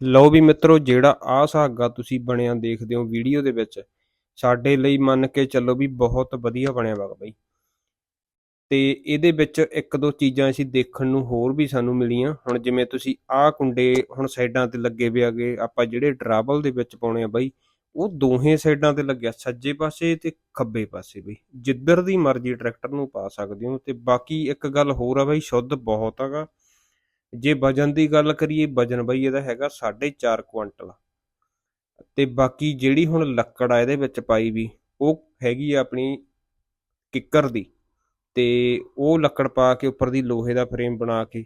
ਲਓ ਵੀ ਮਿੱਤਰੋ, ਜਿਹੜਾ ਆਹ ਸੁਹਾਗਾ ਤੁਸੀਂ ਬਣਿਆ ਦੇਖਦੇ ਹੋ ਵੀਡੀਓ ਦੇ ਵਿੱਚ, ਸਾਡੇ ਲਈ ਮੰਨ ਕੇ ਚੱਲੋ ਵੀ ਬਹੁਤ ਵਧੀਆ ਬਣਿਆ ਵਾ ਬਾਈ। ਤੇ ਇਹਦੇ ਵਿੱਚ ਇੱਕ ਦੋ ਚੀਜ਼ਾਂ ਅਸੀਂ ਦੇਖਣ ਨੂੰ ਹੋਰ ਵੀ ਸਾਨੂੰ ਮਿਲੀਆਂ। ਹੁਣ ਜਿਵੇਂ ਤੁਸੀਂ ਆਹ ਕੁੰਡੇ ਹੁਣ ਸਾਈਡਾਂ ਤੇ ਲੱਗੇ ਵੇ ਆਗੇ ਆਪਾਂ ਜਿਹੜੇ ਡਰਾਬਲ ਦੇ ਵਿੱਚ ਪਾਉਣੇ ਆ ਬਾਈ, ਉਹ ਦੋਹੇ ਸਾਈਡਾਂ ਤੇ ਲੱਗਿਆ ਸੱਜੇ ਪਾਸੇ ਤੇ ਖੱਬੇ ਪਾਸੇ ਬਈ। ਜਿੱਧਰ ਦੀ ਮਰਜ਼ੀ ਟਰੈਕਟਰ ਨੂੰ ਪਾ ਸਕਦੇ ਹੋ ਤੇ ਬਾਕੀ ਇੱਕ ਗੱਲ ਹੋਰ ਆ ਬਈ, ਸ਼ੁੱਧ ਬਹੁਤ ਹੈਗਾ। ਜੇ ਵਜਨ ਦੀ ਗੱਲ ਕਰੀਏ, ਵਜਨ ਬਈ ਇਹਦਾ ਹੈਗਾ 4.5 ਕੁਇੰਟਲ। ਤੇ ਬਾਕੀ ਜਿਹੜੀ ਹੁਣ ਲੱਕੜ ਆ ਇਹਦੇ ਵਿੱਚ ਪਾਈ ਵੀ, ਉਹ ਹੈਗੀ ਆ ਆਪਣੀ ਕਿੱਕਰ ਦੀ। ਤੇ ਉਹ ਲੱਕੜ ਪਾ ਕੇ ਉੱਪਰ ਦੀ ਲੋਹੇ ਦਾ ਫਰੇਮ ਬਣਾ ਕੇ,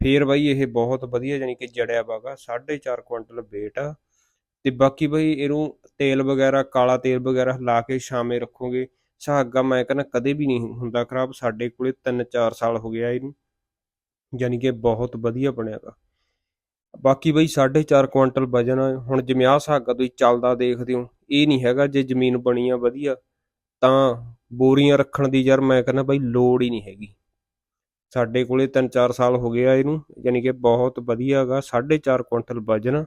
ਫੇਰ ਬਈ ਇਹ ਬਹੁਤ ਵਧੀਆ ਜਾਨੀ ਕਿ ਜੜਿਆ ਵਾਗਾ 4.5 ਕੁਇੰਟਲ weight ਆ। ਤੇ ਬਾਕੀ ਬਈ ਇਹਨੂੰ ਤੇਲ ਵਗੈਰਾ, ਕਾਲਾ ਤੇਲ ਵਗੈਰਾ ਲਾ ਕੇ ਛਾਵੇਂ ਰੱਖੋਗੇ, ਸੁਹਾਗਾ ਮੈਂ ਕਹਿੰਦਾ ਕਦੇ ਵੀ ਨਹੀਂ ਹੁੰਦਾ ਖਰਾਬ, ਸਾਡੇ ਕੋਲੇ 3-4 ਸਾਲ ਹੋ ਗਿਆ ਇਹਨੂੰ। ਯਾਨੀ ਕਿ ਬਹੁਤ ਵਧੀਆ ਬਣਿਆਗਾ। ਬਾਕੀ ਬਈ 4.5 ਕੁਇੰਟਲ ਵਜਨ ਹੁਣ ਜਮਿਆ ਸਾਗਾ ਤੁਸੀਂ ਚੱਲਦਾ ਦੇਖਦੇ ਹੋ, ਇਹ ਨਹੀਂ ਹੈਗਾ ਜੇ ਜ਼ਮੀਨ ਬਣੀ ਆ ਵਧੀਆ, ਤਾਂ ਬੋਰੀਆਂ ਰੱਖਣ ਦੀ ਯਾਰ ਮੈਂ ਕਹਿੰਦਾ ਬਈ ਲੋੜ ਹੀ ਨਹੀਂ ਹੈਗੀ। ਸਾਡੇ ਕੋਲੇ 3-4 ਸਾਲ ਹੋ ਗਿਆ ਇਹਨੂੰ, ਯਾਨੀ ਕਿ ਬਹੁਤ ਵਧੀਆ ਹੈਗਾ 4.5 ਕੁਇੰਟਲ ਵਜਨ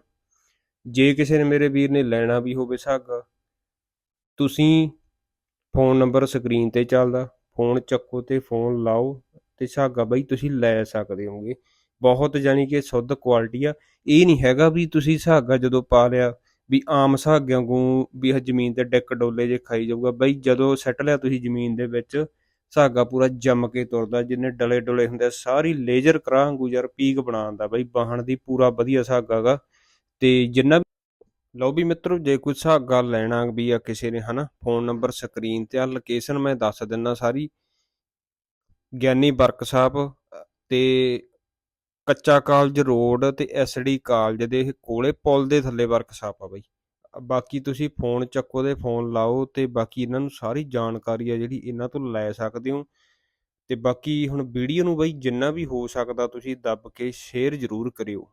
ਜੇ ਕਿਸੇ ਨੇ ਮੇਰੇ ਵੀਰ ਨੇ ਲੈਣਾ ਵੀ ਹੋਵੇ ਸਾਗਾ, ਤੁਸੀਂ ਫੋਨ ਨੰਬਰ ਸਕਰੀਨ ਤੇ ਚੱਲਦਾ, ਫੋਨ ਚੱਕੋ ਤੇ ਫੋਨ ਲਾਓ। ਤੇ ਸੁਹਾਗਾ ਬਈ ਤੁਸੀਂ ਲੈ ਸਕਦੇ ਹੋਗੇ। ਬਹੁਤ ਯਾਨੀ ਕਿ ਸ਼ੁੱਧ ਕੁਆਲਿਟੀ ਆ। ਇਹ ਨਹੀਂ ਹੈਗਾ ਵੀ ਤੁਸੀਂ ਸੁਹਾਗਾ ਜਦੋਂ ਪਾ ਲਿਆ ਵੀ ਆਮ ਸੁਹਾਗਿਆਂ ਵਾਂਗੂ ਵੀ ਇਹ ਜ਼ਮੀਨ ਤੇ ਡਿੱਕ ਡੋਲੇ ਜੇ ਖਾਈ ਜਾਊਗਾ। ਬਈ ਜਦੋਂ ਸੱਟ ਲਿਆ ਤੁਸੀਂ ਜ਼ਮੀਨ ਦੇ ਵਿੱਚ ਸੁਹਾਗਾ ਪੂਰਾ ਜੰਮ ਕੇ ਤੁਰਦਾ ਜਿੰਨੇ ਡਲੇ ਡੁਲੇ ਹੁੰਦੇ ਆ, ਸਾਰੀ ਲੇਜ਼ਰ ਕਰਾਂ ਗੁਜ਼ਰ ਪੀਕ ਬਣਾਉਂਦਾ ਬਈ ਬਾਹਣ ਦੀ ਪੂਰਾ ਵਧੀਆ ਸੁਹਾਗਾ ਤੇ ਜਿੰਨਾ ਵੀ ਲਓ ਵੀ ਮਿੱਤਰੋ ਜੇ ਕੋਈ ਸੁਹਾਗਾ ਲੈਣਾ ਵੀ ਆ ਕਿਸੇ ਨੇ ਹਨਾ ਫੋਨ ਨੰਬਰ ਸਕਰੀਨ ਤੇ ਆ ਲੋਕੇਸ਼ਨ ਮੈਂ ਦੱਸ ਦਿੰਨਾ ਸਾਰੀ। ਗਿਆਨੀ ਵਰਕਸ਼ਾਪ ਤੇ ਕੱਚਾ ਕਾਲਜ ਰੋਡ ਤੇ ਐਸਡੀ ਕਾਲਜ ਦੇ ਕੋਲੇ ਪੁਲ ਦੇ ਥੱਲੇ ਵਰਕਸ਼ਾਪ ਆ ਬਾਈ। ਬਾਕੀ ਤੁਸੀਂ ਫੋਨ ਚੱਕੋ ਤੇ ਫੋਨ ਲਾਓ ਤੇ ਬਾਕੀ ਇਹਨਾਂ ਨੂੰ ਸਾਰੀ ਜਾਣਕਾਰੀ ਆ ਜਿਹੜੀ ਇਹਨਾਂ ਤੋਂ ਲੈ ਸਕਦੇ ਹੋ। ਤੇ ਬਾਕੀ ਹੁਣ ਵੀਡੀਓ ਨੂੰ ਬਾਈ ਜਿੰਨਾ ਵੀ ਹੋ ਸਕਦਾ ਤੁਸੀਂ ਦੱਬ ਕੇ ਸ਼ੇਅਰ ਜ਼ਰੂਰ ਕਰਿਓ।